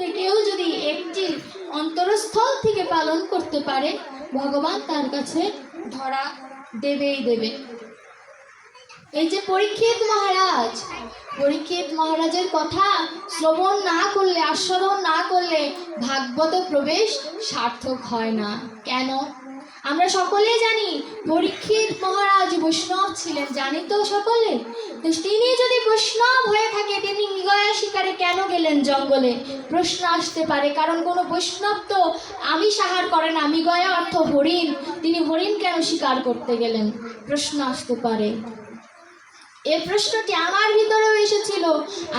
থেকেও যদি একটি অন্তরস্থল থেকে পালন করতে পারে, ভগবান তার কাছে ধরা দেবেই দেবে। এই যে পরীক্ষিত মহারাজ, পরীক্ষিত মহারাজের কথা শ্রবণ না করলে, আস্বাদন না করলে ভাগবত প্রবেশ সার্থক হয় না। কেন? আমরা সকলেই জানি পরীক্ষিত মহারাজ বৈষ্ণব ছিলেন, জানি তো সকলে। তিনি যদি বৈষ্ণব হয়ে থাকে, তিনি গেলেন জঙ্গলে, প্রশ্ন আসতে পারে, কারণ কোনো বৈষ্ণব তো আমি সাহার করে না মৃগয়া অর্থ হরিণ। তিনি হরিণ কেন শিকার করতে গেলেন? প্রশ্ন আসতে পারে। এই প্রশ্নটি আমার ভিতরেও এসেছিল।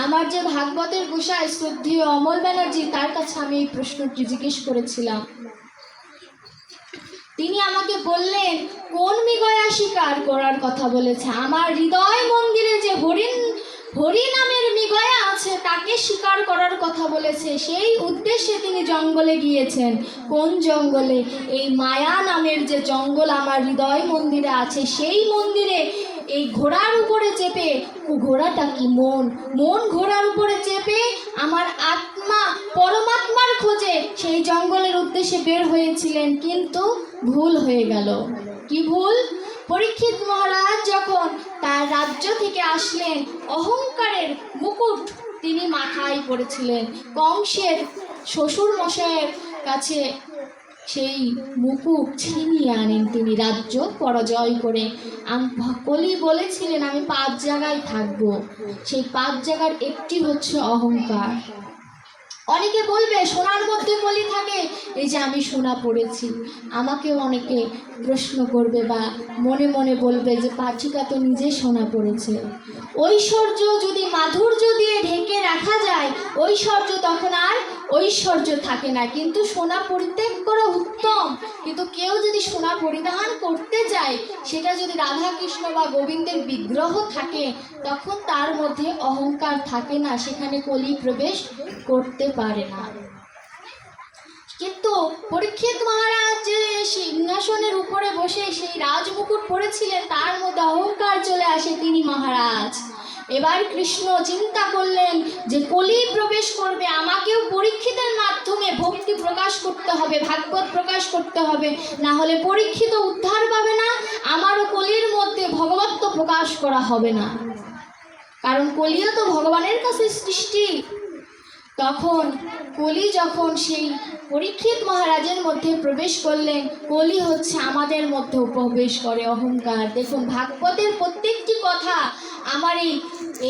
আমার যে ভাগবতের গোসাই শ্রদ্ধেয় অমল ব্যানার্জি, তার কাছে আমি এই প্রশ্নটি জিজ্ঞেস করেছিলাম। তিনি আমাকে বললেন, কোন মৃগয়া শিকার করার কথা বলেছে? আমার হৃদয় মন্দিরে যে হরিণ হরি নামের মৃগয়া আছে তাকে শিকার করার কথা বলেছে। সেই উদ্দেশ্যে তিনি জঙ্গলে গিয়েছেন। কোন জঙ্গলে? এই মায়া নামের যে জঙ্গল আমার হৃদয় মন্দিরে আছে, সেই মন্দিরে এই ঘোড়ার উপরে চেপে, ঘোড়াটা কি মন? মন ঘোড়ার উপরে চেপে আমার আত্মা পরমাত্মার খোঁজে সেই জঙ্গলের উদ্দেশ্যে বের হয়েছিলেন, কিন্তু ভুল হয়ে গেল। কি ভুল? পরীক্ষিত মহারাজ যখন তার রাজ্য থেকে আসলেন, অহংকারের মুকুট তিনি মাথায় পড়েছিলেন। কংসের শ্বশুর মশাইয়ের কাছে সেই মুকুট ছিনিয়ে আনেন তিনি। রাজ্য পরাজয় করে আমি কলি বলেছিলেন, আমি পাঁচ জায়গায় থাকব। সেই পাঁচ জায়গার একটি হচ্ছে অহংকার। অনেকে বলবে, সোনার মধ্যে কলি থাকে। এই যে আমি সোনা পড়েছি, আমাকেও অনেকে প্রশ্ন করবে বা মনে মনে বলবে যে পাচিকা তো নিজে সোনা পড়েছে। ঐশ্বর্য যদি মাধুর্য দিয়ে ঢেকে রাখা যায়, ঐশ্বর্য তখন আর ঐশ্বর্য থাকে না। কিন্তু সোনা পরিত্যাগ করা উত্তম। কিন্তু কেউ যদি সোনা পরিধান করতে যায় সেটা যদি রাধা কৃষ্ণ বা গোবিন্দের বিগ্রহ থাকে, তখন তার মধ্যে অহংকার থাকে না। সেখানে কলি প্রবেশ করতে পারে না। কিন্তু পরীক্ষিত মহারাজ যে সিংহাসনের উপরে বসে সেই রাজমুকুট পরেছিলেন, তার মধ্যে অহংকার চলে আসে তিনি মহারাজ। এবার কৃষ্ণ চিন্তা করলেন যে কলি প্রবেশ করবে, আমাকেও পরীক্ষিতের মাধ্যমে ভক্তি প্রকাশ করতে হবে, ভাগবত প্রকাশ করতে হবে। না হলে পরীক্ষিত উদ্ধার পাবে না, আমারও কলির মধ্যে ভগবত্ব প্রকাশ করা হবে না। কারণ কলিও তো ভগবানের কাছে সৃষ্টি। তখন কলি যখন সেই পরীক্ষিত মহারাজের মধ্যে প্রবেশ করলেন, কলি হচ্ছে আমাদের মধ্যেও প্রবেশ করে অহংকার। দেখুন, ভাগবতের প্রত্যেকটি কথা আমার এই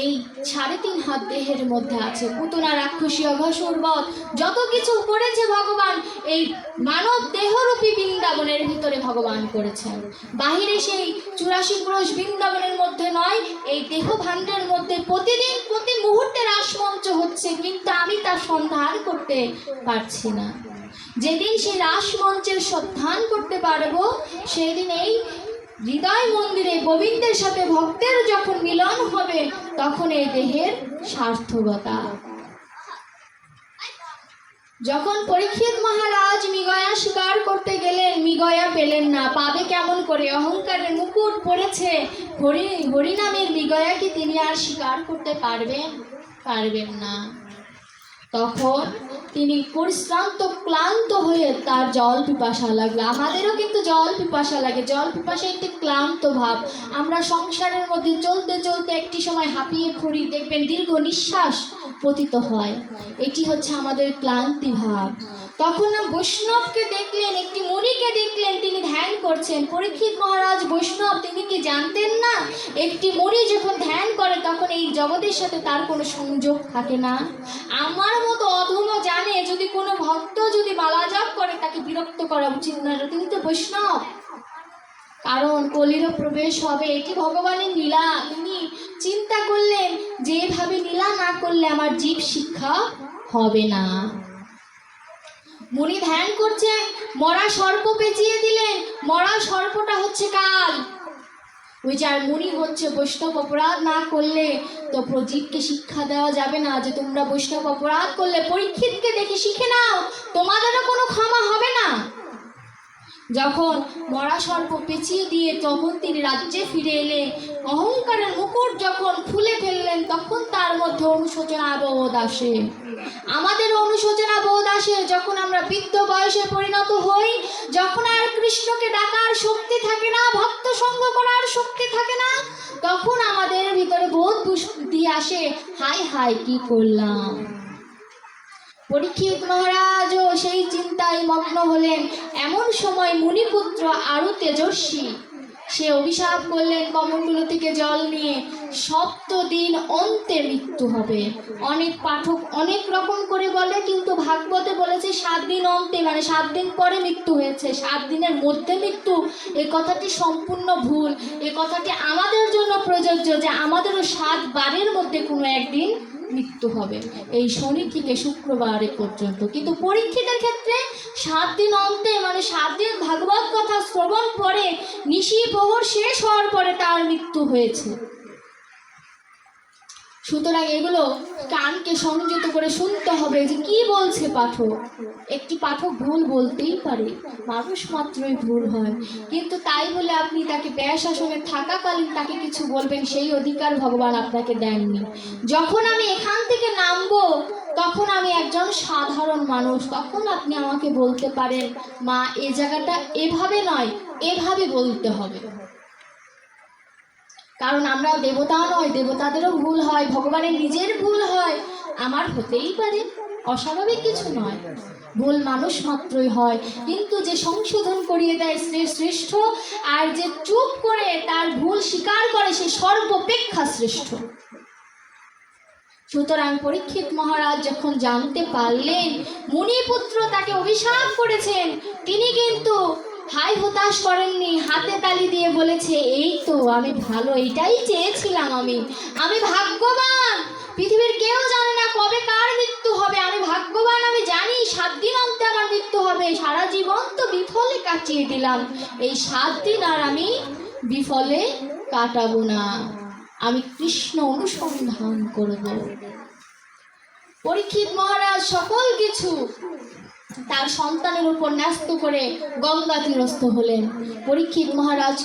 এই সাড়ে তিন হাত দেহের মধ্যে আছে। পুতনা রাক্ষসী অঘসুর বধ, যত কিছু করেছে ভগবান, এই মানব দেহরূপী বৃন্দাবনের ভিতরে ভগবান করেছেন। বাহিরে সেই চুরাশি ক্রোশ বৃন্দাবনের মধ্যে নয়, এই দেহ ভাণ্ডের মধ্যে প্রতিদিন, প্রতি মুহূর্তে রাসমঞ্চ হচ্ছে, কিন্তু আমি তার সন্ধান করতে পারছি না। যেদিন সেই রাসমঞ্চের সন্ধান করতে পারব, সেদিন এই হৃদয় মন্দিরে গোবিন্দের সাথে ভক্তের যখন মিলন হবে, তখন এই দেহের সার্থকতা। যখন পরীক্ষিত মহারাজ মৃগয়া শিকার করতে গেলেন, মৃগয়া পেলেন না। পাবে কেমন করে? অহংকারের মুকুট পড়েছে। হরি, হরিনামের মৃগয়া কি তিনি আর শিকার করতে পারবেন পারবেন না। তখন তিনি পরিশ্রান্ত, ক্লান্ত হয়ে তার জল পিপাসা লাগল। আমাদেরও কিন্তু জল পিপাসা লাগে। জল পিপাসা একটি ক্লান্ত ভাব। আমরা সংসারের মধ্যে চলতে চলতে একটি সময় হাঁপিয়ে ফুরি দেখবেন দীর্ঘ নিঃশ্বাস পতিত হয়। এটি হচ্ছে আমাদের ক্লান্তি ভাব। তখন বৈষ্ণবকে দেখলেন, একটি মুনিকে দেখলেন, তিনি ধ্যান করছেন। পরীক্ষিত মহারাজ বৈষ্ণব, তিনি কি জানতেন না? একটি মুনি যখন ধ্যান করে, তখন এই জগতের সাথে তার কোনো সংযোগ থাকে না। আমার মতো অধম জানে, যদি কোনো ভক্ত যদি মালাজাপ করে, তাকে বিরক্ত করা উচিত না। তিনি তো বৈষ্ণব। কারণ কলিরও প্রবেশ হবে, এটি ভগবানের লীলা। তিনি চিন্তা করলেন যে এভাবে না করলে আমার জীব শিক্ষা হবে না। মুনি ধ্যান করছেন, মরা সর্প পেঁচিয়ে দিলেন, মরা সর্পটা হচ্ছে কাল। ওই যার মুনি হচ্ছে বৈষ্ণব অপরাধ না করলে তো প্রজীবকে শিক্ষা দেওয়া যাবে না যে তোমরা বৈষ্ণব অপরাধ করলে, পরীক্ষিতকে দেখে শিখে নাও, তোমাদেরও কোনো ক্ষমা হবে না। যখন মরা সর্প পেঁচিয়ে দিয়ে তখন তিনি রাজ্যে ফিরে এলে অহংকারের মুকুট যখন খুলে ফেললেন, তখন তার মধ্যে অনুশোচনা বোধ আসে। আমাদের অনুশোচনা বোধ আসে যখন আমরা বৃদ্ধ বয়সে পরিণত হই, যখন আর কৃষ্ণকে ডাকার শক্তি থাকে না, ভক্ত সঙ্গ করার শক্তি থাকে না, তখন আমাদের ভিতরে বোধ বুদ্ধি আসে হাই হাই কি করলাম? পরীক্ষিত মহারাজও সেই চিন্তায় মগ্ন হলেন। এমন সময় মুনিপুত্র আরও তেজস্বী। সে অভিশাপ করলেন কমণ্ডল থেকে জল নিয়ে। সপ্ত দিন অন্তে মৃত্যু হবে। অনেক পাঠক অনেক রকম করে বলে, কিন্তু ভাগবতে বলেছে সাত দিন অন্তে মানে সাত দিন পরে মৃত্যু হয়েছে। সাত দিনের মধ্যে মৃত্যু, এ কথাটি সম্পূর্ণ ভুল। এ কথাটি আমাদের জন্য প্রযোজ্য যে আমাদেরও সাত বারের মধ্যে কোনো একদিন মৃত্যু হবে। এই শনি থেকে শুক্রবার পর্যন্ত। কিন্তু পরীক্ষিতের ক্ষেত্রে সাত দিন অন্তে মানে সাত দিন ভাগবত কথা শ্রবণ পরে নিশি প্রহর শেষ হওয়ার পরে তার মৃত্যু হয়েছে। সুতরাং এগুলো কানকে সংযত করে শুনতে হবে যে কি বলছে পাঠক। একটি পাঠক ভুল বলতেই পারে, মানুষ মাত্রই ভুল হয়। কিন্তু তাই বলে আপনি তাকে ব্যয় শাসনে থাকাকালীন তাকে কিছু বলবেন, সেই অধিকার ভগবান আপনাকে দেননি। যখন আমি এখান থেকে নামবো, তখন আমি একজন সাধারণ মানুষ, তখন আপনি আমাকে বলতে পারেন, মা, এ জায়গাটা এভাবে নয়, এভাবে বলতে হবে। কারণ আমরা দেবতা নয়, দেবতাদেরও ভুল হয়, ভগবানের নিজের ভুল হয়। আমার হতেই পারে, অস্বাভাবিক কিছু নয়। ভুল মানুষ মাত্রই হয়। কিন্তু যে সংশোধন করিয়ে দেয় শ্রেষ্ঠ, আর যে চুপ করে তার ভুল স্বীকার করে, সে সর্বপেক্ষা শ্রেষ্ঠ। সুতরাং পরীক্ষিত মহারাজ যখন জানতে পারলেন, মুনিপুত্র তাকে অভিশাপ করেছেন, তিনি কিন্তু হাই হতাশ করেননি, হাতে তালি দিয়ে বলেছে, এই তো, আমি ভালো এটাই চেয়েছিলাম আমি। আমি ভাগ্যবান! পৃথিবীর কেউ জানে না কবে কার মৃত্যু হবে। আমি ভাগ্যবান, আমি জানি, সাত দিন অন্তে আমার মৃত্যু হবে। সারা জীবন তো বিফলে কাটিয়ে দিলাম। এই সাত দিন আর আমি বিফলে কাটাবো না। আমি কৃষ্ণ অনুসন্ধান করব। পরীক্ষিত মহারাজ, সকল কিছু তার সন্তানের উপর ন্যস্ত করে গঙ্গা তীরস্থ হলেন। পরীক্ষিত মহারাজ